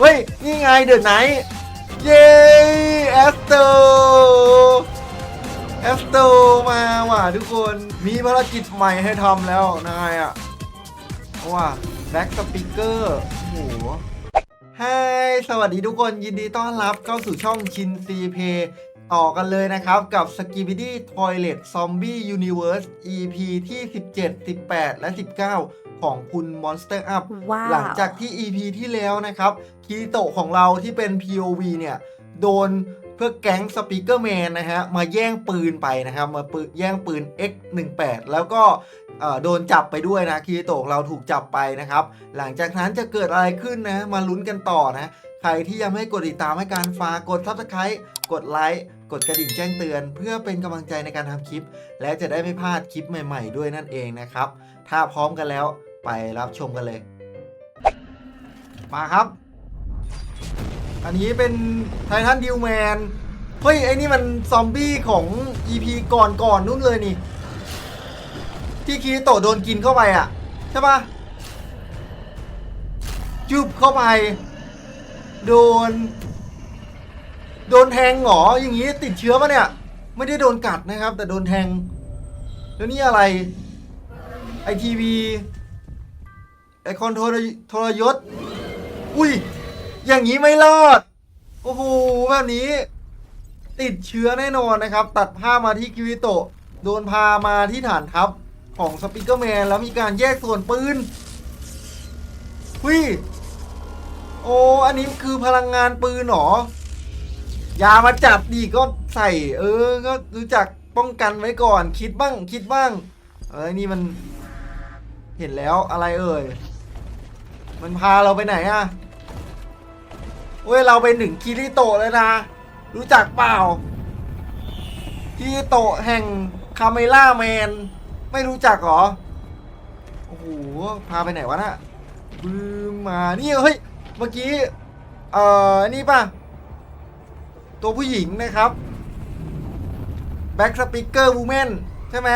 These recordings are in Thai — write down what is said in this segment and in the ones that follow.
เฮ้ย นี่ไงเดอะไนท์เย้แอสโตแอสโตมาว่ะทุกคน มีภารกิจใหม่ให้ทำแล้วนายอะว่าแบ็กสปิเกอร์โอ้โหฮสวัสดีทุกคนยินดีต้อนรับเข้าสู่ช่องชินซีเพต่อกันเลยนะครับ กับ s k i b i d y Toilet Zombie Universe EP ที่ 17 18 และ 19 ของคุณ Monster Up ว้าวหลังจากที่ EP ที่แล้วนะครับ คีโตะของเราที่เป็น POV เนี่ย โดนเพื่อแก๊งสปีกเกอร์แมนนะฮะ มาแย่งปืนไปนะครับ มาปืนแย่งปืน X18 แล้วก็โดนจับไปด้วยนะคีโตะเราถูกจับไปนะครับ หลังจากนั้นจะเกิดอะไรขึ้นนะ มาลุ้นกันต่อนะ ใครที่ยังไม่กดติดตามให้การฟ้ากกด Subscribe กดไลค์กดกระดิ่งแจ้งเตือน เพื่อเป็นกำลังใจในการทำคลิป และจะได้ไม่พลาดคลิปใหม่ ๆ ด้วยนั่นเองนะครับ ถ้าพร้อมกันแล้วไปรับชมกันเลย มาครับ อันนี้เป็นไททันดิวแมน เฮ้ย ไอ้นี่มันซอมบี้ของ EP ก่อนก่อนนู่นเลยนี่ ที่คีโตโดนกินเข้าไปอะ ใช่ปะจุบเข้าไป โดน โดนแทงหรออย่างงี้ติดเชื้อปะเนี่ย ไม่ได้โดนกัดนะครับ แต่โดนแทง แล้วนี่อะไรไอทีวีไอคอนโทรทรยศ อุ้ย อย่างนี้ไม่รอด โอ้โหแบบนี้ ติดเชื้อแน่นอนนะครับ ตัดภามาที่คิวิโตะโดนพามาที่ฐานทัพของสปิเกอร์แมนแล้วมีการแยกส่วนปืนหุยโอ้อันนี้คือพลังงานปืนหรอยามาจับดีก็ใส่ เออ ก็รู้จักป้องกันไว้ก่อน คิดบ้าง คิดบ้าง เอ้ยนี่มัน เห็นแล้วอะไรเอ่ย มันพาเราไปไหนอะ เว้ยเราไปหนึ่งคิริโตะเลยนะ รู้จักเปล่าคิริโตะแห่งคาเมล่าแมน ไม่รู้จักหรอ โอ้โห พาไปไหนวะน่ะบืมมา นี่เฮ้ย เมื่อกี้ เอ่อ นี่ป่ะ ตัวผู้หญิงนะครับแบ็กสปิเกอร์วูแมนใช่ไหม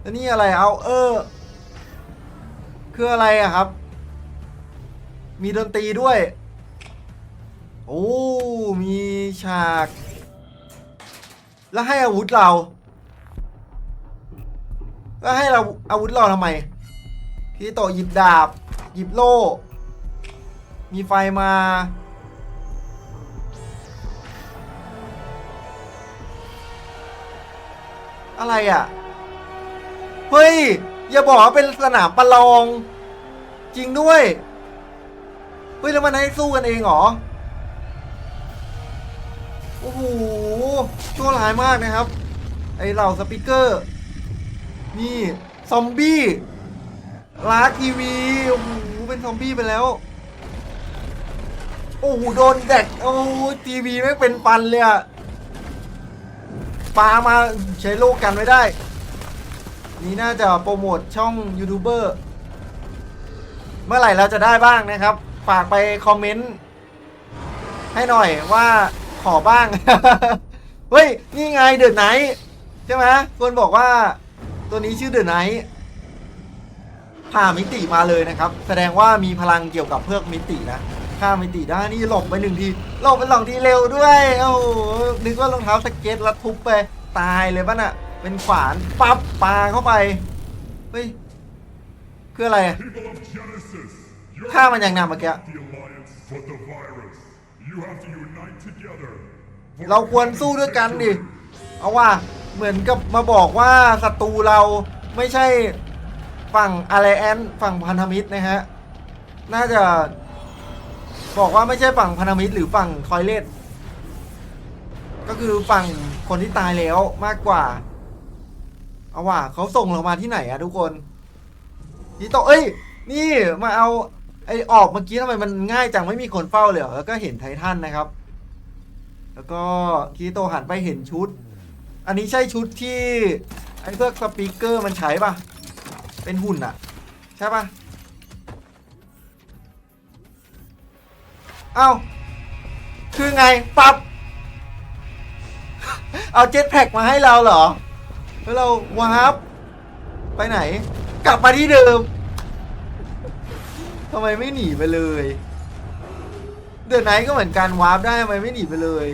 แล้วนี่อะไรเอาเออ คืออะไรอะครับ มีดนตรีด้วย โอ้ มีฉาก แล้วให้อาวุธเรา แล้วให้เราอาวุธเราทำไม พี่โตหยิบดาบ หยิบโล่ มีไฟมา อะไรอะ เฮ้ย อย่าบอกว่าเป็นสนามประลอง จริงด้วย เฮ้ย แล้วมันให้สู้กันเองเหรอ โอ้โหชั่วร้ายมากนะครับ ไอเหล่าสปิเกอร์ นี่ ซอมบี้ลาทีวีโอ้โหเป็นซอมบี้ไปแล้ว โอ้โหโดนแดกโอ้โหทีวีไม่เป็นปันเลยอะปามาใช้โลกกันไว้ได้ นี่น่าจะโปรโมทช่องยูทูบเบอร์เมื่อไหร่เราจะได้บ้างนะครับ ฝากไปคอมเมนต์ให้หน่อยว่า ขอบ้าง เฮ้ย นี่ไงเดอะไนท์ใช่ไหมคนบอกว่า ตัวนี้ชื่อเดอะไนท์ผ่ามิติมาเลยนะครับ แสดงว่ามีพลังเกี่ยวกับเพื่อกมิตินะข้ามิติได้นี่หลบไปหนึ่งทีหลบไปสองทีเร็วด้วยโอ้นึกว่ารองเท้าสเก็ตแล้วทุบไปตายเลยป่ะน่ะ เป็นขวานปั๊บปาเข้าไปเฮ้ยคืออะไรฆ่ามันอย่างนักเมื่อกี้ เราควรสู้ด้วยกันดิ เอาว่าเหมือนกับมาบอกว่าศัตรูเราไม่ใช่ฝั่งอะไรแอนฝั่งพันธมิตรนะฮะ น่าจะบอกว่าไม่ใช่ฝั่งพันธมิตรหรือฝั่งทอยเลตก็คือฝั่งคนที่ตายแล้วมากกว่า เอาว่าเขาส่งเรามาที่ไหนอะทุกคนนี่โตะเอ้ย นี่มาเอา ไอออกเมื่อกี้ทำไมมันง่ายจังไม่มีคนเฝ้าเลยเหรอแล้วก็เห็นไททันนะครับ แล้วก็คีโตหันไปเห็นชุด อันนี้ใช่ชุดที่ไอ้เพื่อสปีกเกอร์มันใช้ปะเป็นหุ่นอะใช่ปะเอ้าคือไงปับ เอาเจ็ตแพ็กมาให้เราเหรอ แล้วเราวาร์ปไปไหน กลับมาที่เดิม ทำไมไม่หนีไปเลย เดือนไหนก็เหมือนกันวาร์ปได้ทำไมไม่หนีไปเลย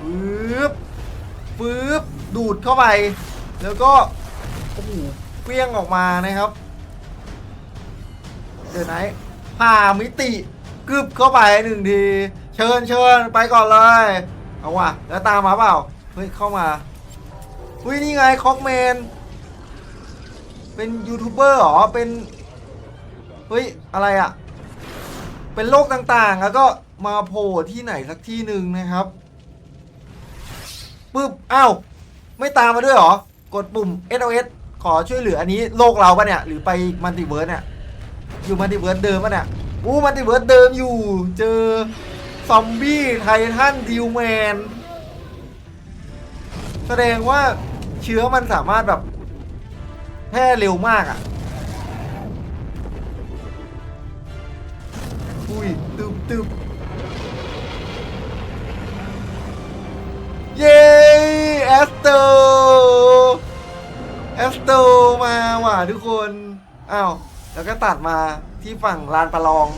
ปึ๊บปึ๊บดูดเข้าไป แล้วก็โอ้โหเปี้ยงออกมานะครับเดือนไหนผ่ามิติกึบเข้าไปหนึ่งที เชิญเชิญไปก่อนเลย เอาว่ะ แล้วตามมาเปล่า เฮ้ย เข้ามาอุ้ยนี่ไงคอกแมน เป็นยูทูบเบอร์เหรอ เป็น เฮ้ย อะไรอะ่ะ เป็นโลกต่างๆ แล้วก็มาโผล่ที่ไหนสักที่หนึ่งนะครับปึ๊บอ้าวไม่ตามมาด้วยหรอ กดปุ่ม SOS ขอช่วยเหลืออันนี้โลกเราปะเนี่ย หรือไปมัลติเวิร์สเนี่ย อยู่มัลติเวิร์สเดิมปะเนี่ย อู้มัลติเวิร์สเดิมอยู่ เจอซอมบี้ไททันดิวแมน แสดงว่าเชื้อมันสามารถแบบ แพร่เร็วมากอะ อุ้ยตึบตึบเย้แอสโตแอสโตมาว่ะทุกคน อ้าว แล้วก็ตัดมาที่ฝั่งลานประลอง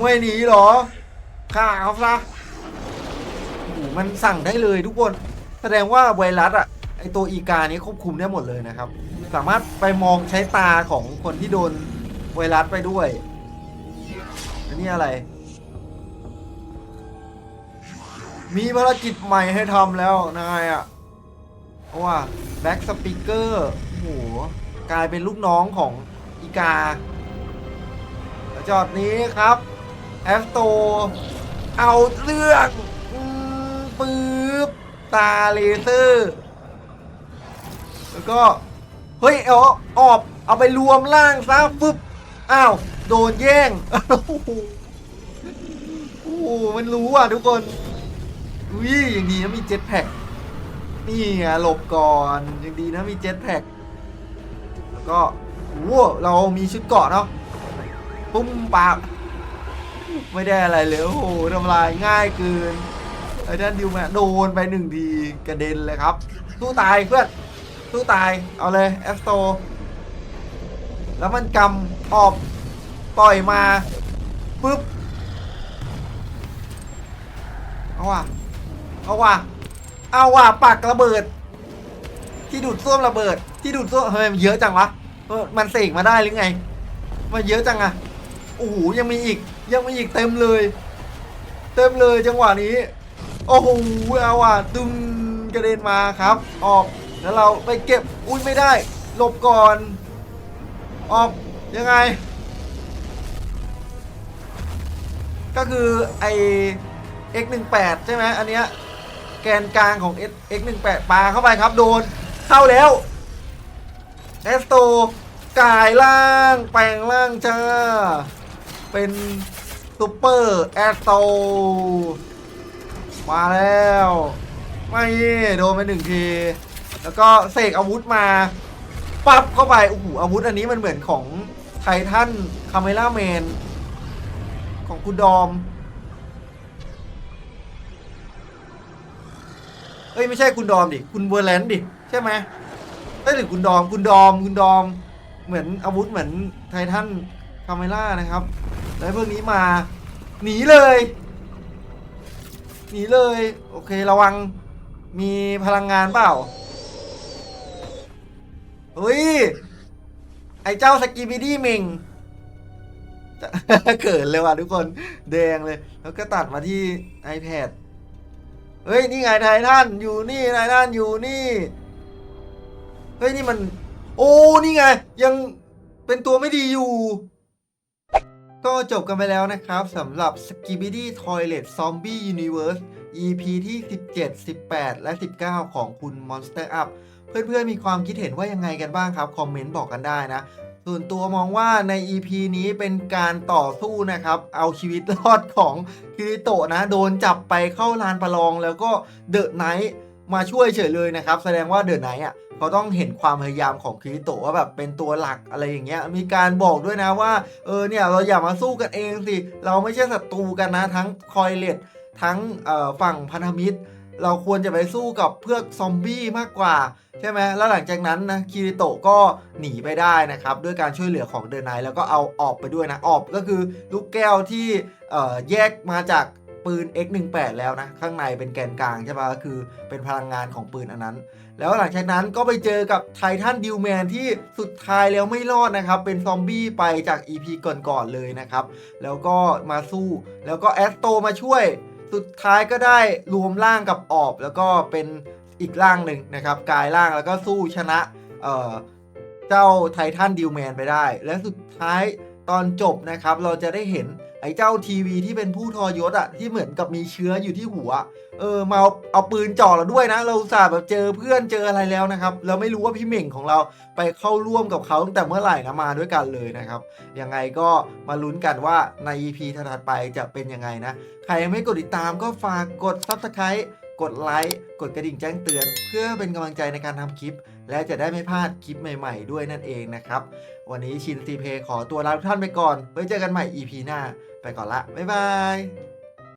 ไม่หนีหรอฆ่าเขาซะโอ้มันสั่งได้เลยทุกคน แสดงว่าไวรัสอะ ไอตัวอีกานี้ควบคุมได้หมดเลยนะครับ สามารถไปมองใช้ตาของคนที่โดนไวรัสไปด้วย อันนี้อะไร มีภารกิจใหม่ให้ทำแล้วนายอะเพราะว่าแบ็กสปีกเกอร์โอ้โหกลายเป็นลูกน้องของอีกา จอดนี้ครับแอสโต เอาเลือกอืมปื๊บตาเลเซอร์ แล้วก็ เฮ้ยเอาออบเอาไปรวมร่างซะฟึบอ้าวโดนแย่งโอ้โหโอ้โหมันรู้อะทุกคนอุ้ยอย่างดีนะมีเจ็ตแพ็กนี่ไงหลบก่อนยังดีนะมีเจ็ตแพ็กแล้วก็โอ้เรามีชุดเกาะเนาะปุ้มปากไม่ได้อะไรเลยโอ้โหทำลายง่ายเกินไอ้ด้านดิวแมโดนไปหนึ่งทีกระเด็นเลยครับ สู้ตายเพื่อน สู้ตาย เอาเลยแอสโตแล้วมันกำออกปล่อยมาปุ๊บ เอาว่ะ เอาว่ะ เอาว่ะปักระเบิด ที่ดูดซ่วมระเบิด ที่ดูดซ่วมทำไมมันเยอะจังวะ มันเสกมาได้หรือไง มันเยอะจังอะโอ้โหยังมีอีก ยังมีอีกเต็มเลย เต็มเลยจังหวะนี้ โอ้โหเอาว่ะดึงกระเด็นมาครับ ออก แล้วเราไปเก็บอุ้ยไม่ได้หลบก่อนออกยังไง ก็คือไอ x18 ใช่ไหมอันเนี้ยแกนกลางของ X x18 ปาเข้าไปครับโดนเข้าแล้วเอสโตกายล่างแปลงล่างจ้าเป็นซูเปอร์แอสโตมาแล้ว ไม่โดนไปหนึ่งที แล้วก็เสกอาวุธมาปั๊บเข้าไปโอ้โหอาวุธอันนี้มันเหมือนของไททันคาเมล่าแมนของคุณดอมเอ้ยไม่ใช่คุณดอมดิคุณเวอร์แลนด์ดิใช่ไหมเอ้ยหรือคุณดอมคุณดอมคุณดอม เหมือนอาวุธเหมือนไททันคาเมล่านะครับแล้วพวกนี้มาหนีเลยหนีเลย โอเคระวังมีพลังงานเปล่า เฮ้ย ไอ้เจ้าสกีบิดี้เมงเขินเลยว่ะทุกคนแดงเลย แล้วก็ตัดมาที่ iPad เฮ้ย นี่ไงไททันอยู่นี่ไททันอยู่นี่ เฮ้ย นี่มัน โอ้ นี่ไง ยังเป็นตัวไม่ดีอยู่ ก็จบกันไปแล้วนะครับสำหรับ Skibidi Toilet Zombie Universe EP ที่ 17 18 และ 19 ของคุณ Monster Up เพื่อนๆมีความคิดเห็นว่ายังไงกันบ้างครับคอมเมนต์บอกกันได้นะ ส่วนตัวมองว่าใน EP นี้เป็นการต่อสู้นะครับ เอาชีวิตรอดของคิริโตะนะ โดนจับไปเข้าลานประลองแล้วก็เดอะไนท์มาช่วยเฉยเลยนะครับ แสดงว่าเดอะไนท์อะเขาต้องเห็นความพยายามของคิริโตะว่าแบบเป็นตัวหลักอะไรอย่างเงี้ย มีการบอกด้วยนะว่า เออเนี่ยเราอย่ามาสู้กันเองสิ เราไม่ใช่ศัตรูกันนะ ทั้งคอยเลตทั้งฝั่งพันธมิตร เราควรจะไปสู้กับเพื่อซอมบี้มากกว่า ใช่ไหมแล้วหลังจากนั้นนะคิริโตะก็หนีไปได้นะครับ ด้วยการช่วยเหลือของเดนไนแล้วก็เอาออกไปด้วยนะออกก็คือลูกแก้วที่แยกมาจากปืน X18 แล้วนะ ข้างในเป็นแกนกลางใช่ปะก็คือเป็นพลังงานของปืนอันนั้น แล้วหลังจากนั้นก็ไปเจอกับไททันดิวแมนที่สุดท้ายแล้วไม่รอดนะครับ เป็นซอมบี้ไปจาก EP ก่อนๆเลยนะครับ แล้วก็มาสู้แล้วก็แอสโตมาช่วย สุดท้ายก็ได้รวมร่างกับออบ แล้วก็เป็นอีกร่างหนึ่งนะครับกายร่างแล้วก็สู้ชนะเเจ้าไททันดิวแมนไปได้ และสุดท้ายตอนจบนะครับ เราจะได้เห็น อ้เจ้าทีวีที่เป็นผู้ทรยศอะที่เหมือนกับมีเชื้ออยู่ที่หัว เออมาเอาเอาปืนจ่อเราด้วยนะ เราสาแบบเจอเพื่อนเจออะไรแล้วนะครับเราไม่รู้ว่าพี่เหม่งของเราไปเข้าร่วมกับเขาตั้งแต่เมื่อไหร่นะมาด้วยกันเลยนะครับยังไงก็มาลุ้นกันว่าใน EP ถัดไปจะเป็นยังไงนะ ใครยังไม่กดติดตามก็ฝากกด Subscribe กดไลค์กดกระดิ่งแจ้งเตือน เพื่อเป็นกำลังใจในการทำคลิป และจะได้ไม่พลาดคลิปใหม่ ๆ ด้วยนั่นเองนะครับ วันนี้ชินซีเพขอตัวลาทุกท่านไปก่อนไว้เจอกันใหม่ EP หน้า ไปก่อนละ บ๊ายบาย